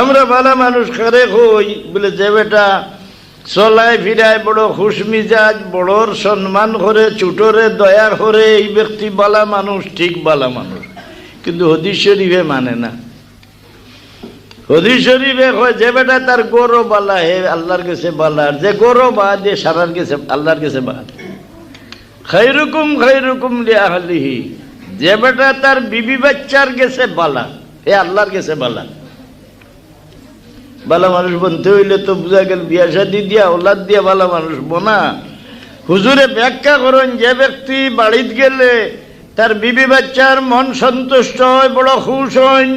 আমরা ভালো মানুষ খারে হই বলে যে বেটা চলায় ফিরায় বড় খুশ মিজাজ, বড়র সম্মান করে, চুটরে দয়া করে, এই ব্যক্তি বালা মানুষ, ঠিক বালা মানুষ। কিন্তু হদিস শরীফে মানে না। হদিস শরীফে কয়, যে বেটা তার গৌরব বালা হে আল্লাহর কাছে বালা যে গৌরব বাদ দিয়ে সারার কাছে, আল্লাহর কাছে বাদ খৈরুকুম খৈরুকুম লিয়াহলিহি যে বেটা তার বিবি বাচ্চার গেছে বালা এ আল্লাহর গেছে বালা। বালা মানুষ বনতে হইলে তো বুঝা গেল বিয়া শাদি দিয়া, ওলাদ দিয়া বালা মানুষ বোনা। হুজুরে ব্যাখ্যা করেন, যে ব্যক্তি বাড়িত গেলে তার বিবি বাচ্চার মন সন্তুষ্ট হয়, বড় খুশ হইন,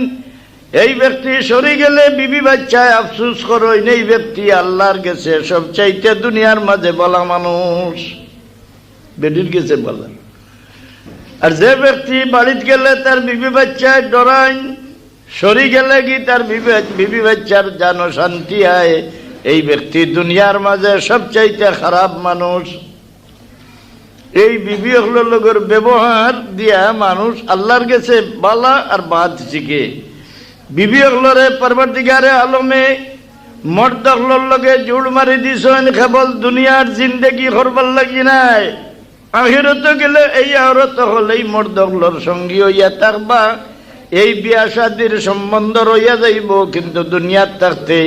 এই ব্যক্তি সরে গেলে বিবি বাচ্চায় আফসুস করেন, এই ব্যক্তি আল্লাহর গেছে সবচাইতে দুনিয়ার মাঝে বলা মানুষ। বেডির গেছে বলা। আর যে ব্যক্তি বাড়িতে গেলে তার বিবি বাচ্চায় ডরাইন সরি গেলে কি তার বিবে- বিবি বাচ্চার যেন শান্তি আয়? এই ব্যক্তি দুনিয়ার মাঝে সবচাইতে খারাপ মানুষ। এই বিবি লোকের ব্যবহার দিয়া মানুষ আল্লাহর গেছে বালা আর বাদ শিখে। বিবি হলরে পরবর্তীকারে আলমে। মর্দ লগে জুড় মারি দিছেন, কেবল দুনিয়ার জিন্দেগি করবার লাগি নাই। আখিরত গেলে এই আহরত হল এই মর্দ সঙ্গী হইয়া থাকবা। এই বিয়া শাদির সম্বন্ধ রইয়া যাইব কিন্তু দুনিয়ার থাকতে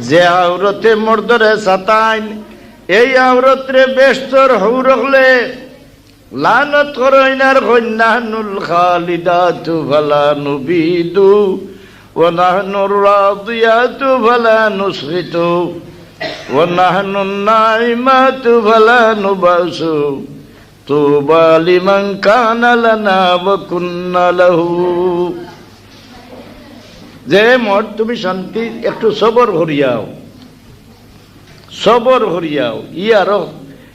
যে আওরতে মর্দরে সাতাইন এই আওরতরে বেস্তর হৌ রখলে লানত করইনার কন্যানুল খালিদাতু ফালা নুবিদু ونحن الراضيات فلا نسخط ونحن الناعمات فلا نبأس طوبى لمن كان لنا وكنا له যে মর তুমি শান্তি একটু সবর হরিয়াও সবর হরিয়াও ই আরো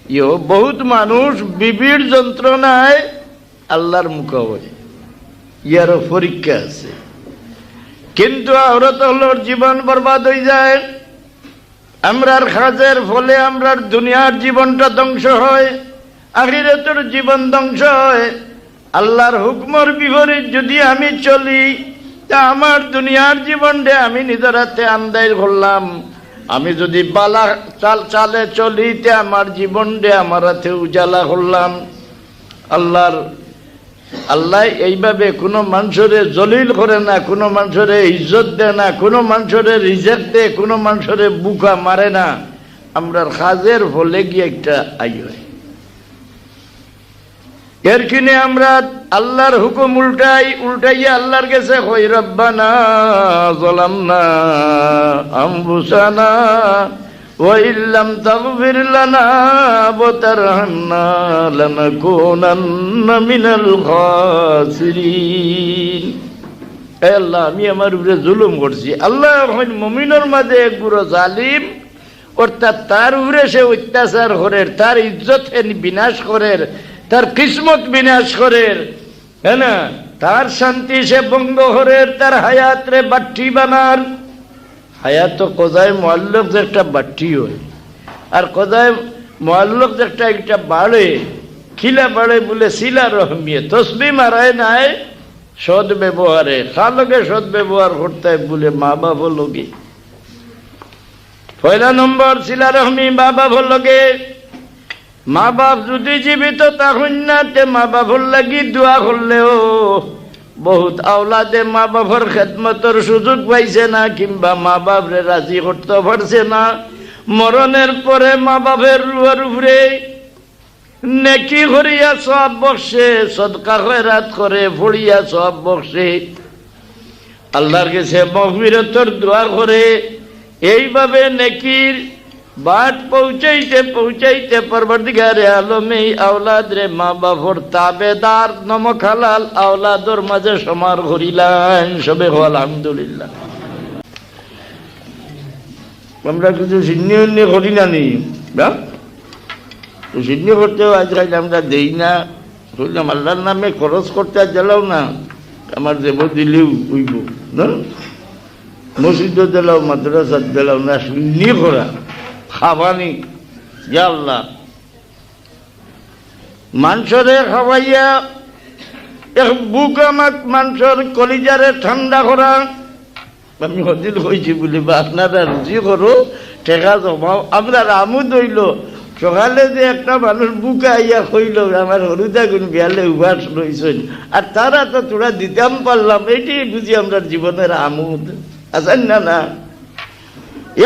ইও বহুত মানুষ বিবির যন্ত্রণায় আল্লাহর মুখে ইয়ারও পরীক্ষা আছে কিন্তু আহরত হলোর জীবন বরবাদ হয়ে যায় আমরার খাজের ফলে আমরার দুনিয়ার জীবনটা ধ্বংস হয় আখিরাতের জীবন ধ্বংস হয়। আল্লাহর হুকমর বিপরীত যদি আমি চলি, তা আমার দুনিয়ার জীবনটা আমি নিজের হাতে আন্দায় করলাম। আমি যদি বালা চাল চালে চলি, তে আমার জীবনটা আমার হাতে উজালা করলাম। আল্লাহর, আল্লাহ এইভাবে কোনো মানুষরে জলিল করে না, কোনো মানুষরে ইজ্জত দেয় না, কোনো মানুষরে রিজেক্ট দেয়, কোনো মানুষরে বুকা মারে না। আমরা কাজের ফলে গিয়ে একটা আই হয়। এর কিনে আমরা আল্লাহর হুকুম উল্টাই উল্টাইয়া আল্লাহর কাছে হই রব্বানা জলামনা আম্বুসানা وإن لم تغفر لنا وترحمنا لنكونن من الخاسرين এ আল্লাহ আমি আমার উপরে জুলুম করছি আল্লাহ এখন মমিনের মাঝে এক বুড়ো জালিম অর্থাৎ তার উপরে সে অত্যাচার করের তার ইজ্জত হে বিনাশ করের তার কিসমত বিনাশ করের। হ্যাঁ না? তার শান্তি সে ভঙ্গ করের তার হায়াতরে বাট্টি বানার। হায়াত কোজায় মোয়াল্লক যে একটা বাট্টি হয়। আর কোজায় মোয়াল্লক যে একটা একটা বাড়ে, খিলা বাড়ে বলে শিলা রহমিয়ে। তসবি মারায় নাই, সদ ব্যবহারে। খালকে সদ ব্যবহার করতে বলে মা বাপ লোকে পয়লা নম্বর শিলা রহমি মা বাপ লোকে মা বাপ যদি জীবিত না মা বাপর লাগি দোয়া করলেও বহুত আওলাদে মা বাবার খেদমতর সুযোগ পাইছে না কিংবা মা বাপরে রাজি করতে পারছে না। মরণের পরে মা বাপের রুয়ার উপরে নেকি করিয়া সব বসে সদকা খয়রাত করে ফড়িয়া সব বসে আল্লাহর কাছে মহবিরতর দোয়া করে, এইভাবে নেকির বাট পৌঁছাইতে পৌঁছাইতে পরবর্তীকারে আলমে আওলাদ রে মা বাপর তাবেদার নমক হালাল আওলাদর মাঝে সমার করিলাম সবে হো আলহামদুলিল্লাহ। আমরা কিছু করি না নি শূন্য করতেও আজকাল আমরা দেই না। বললাম আল্লাহর নামে খরচ করতে আর জ্বালাও না। আমার দেব দিলেও উইব না? মসজিদ দিলাও মাদ্রাসা দিলাও না শূন্য করা। খাবানি। আল্লাহ মাংসরে এক বুক আমাক মাংসর কলিজারে ঠান্ডা করা। আমি হদিল হয়েছি বলি, বা আপনারা রুচি করো টেকা জমাও। আপনার আমুদ হইল সকালে যে একটা মানুষ বুকা ইয়া হইল আমার হরুদা গুণ বিয়ালে উভাস রয়েছেন আর তারা তো তোরা দিতাম পারলাম এটি বুঝি আমরা জীবনের আমুদ। আছেন না না?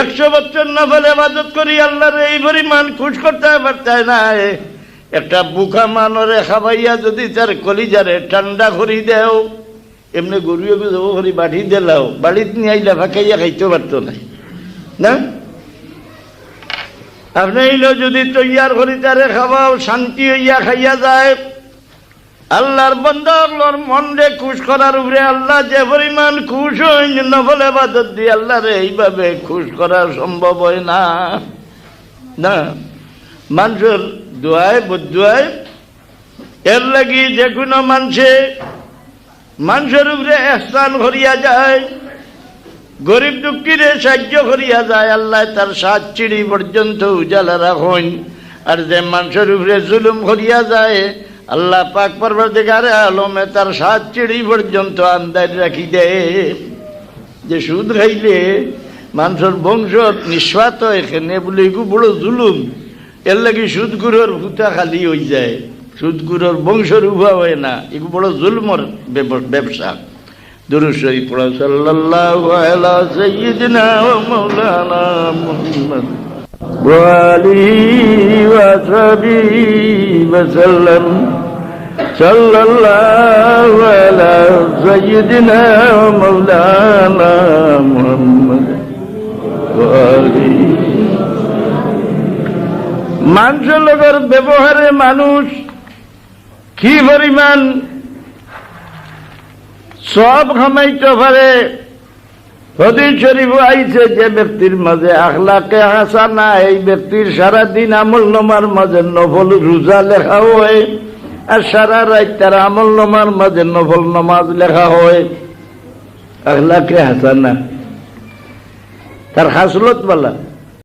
একশো বছর না ফলে আবাদত করি, আল্লাহর এই পরিমাণ খুশ করতে পারতে না। একটা বুকা মানরে খাবাইয়া যদি তার কলিজারে ঠান্ডা করি দেও, এমনি গরুয়ে যাব করি বাড়ি দিলাও বাড়িতে নিয়ে আইলা ফাঁকাইয়া খাইতে পারতো না। না? আপনি যদি তৈয়ার করি, তারে খাওয়াও, শান্তি হইয়া খাইয়া যায়। আল্লাহর মন রে খুশ করার উপরে আল্লাহ যে পরিমাণ খুশ হইন নফল এবাদত দিয়ে আল্লাহ রে এইভাবে খুশ করা সম্ভব হয় না। না, মানুষের দোয়ায় বদুয়ায় এর লাগি যে কোনো মানুষে মানুষের উপরে স্থান করিয়া যায়, গরিব দুঃখীরে সাহায্য করিয়া যায়, আল্লাহ তার সাত চিড়ি পর্যন্ত উজালা রাখুন আর যে মানুষের উপরে জুলুম করিয়া যায় আল্লাহ পাক পরবর্তীকারে আলমে তার সাত চিড়ি পর্যন্ত আন্দাজ রাখি দেয় যে সুদ খাইলে মানুষের বংশ নিঃস্বাত, এখানে বলে এগু বড় জুলুম। এর লাগে সুদগুরোর ভূতা খালি হয়ে যায়। সুদগুরোর বংশর উভা হয় না। এগু বড় জুলমর ব্যবসা। দুরুশরী পড়া সাল্লাল্লাহু আলা সাইয়্যিদিনা صلى الله على سيدنا ومولانا محمد وآله মানুষের লোকের ব্যবহারে মানুষ কি পরিমাণ সব খামাইতে পারে হদিস শরীফ আইছে যে ব্যক্তির মাঝে আখলাকে হাসা না এই ব্যক্তির সারা দিন আমল নমার মাঝে নফল রোজা লেখা হয় আর সারা রাত তার আমল নমার মাঝে নফল নমাজ লেখা হয়। আখলাকে হাসানা তার হাসলত বালা।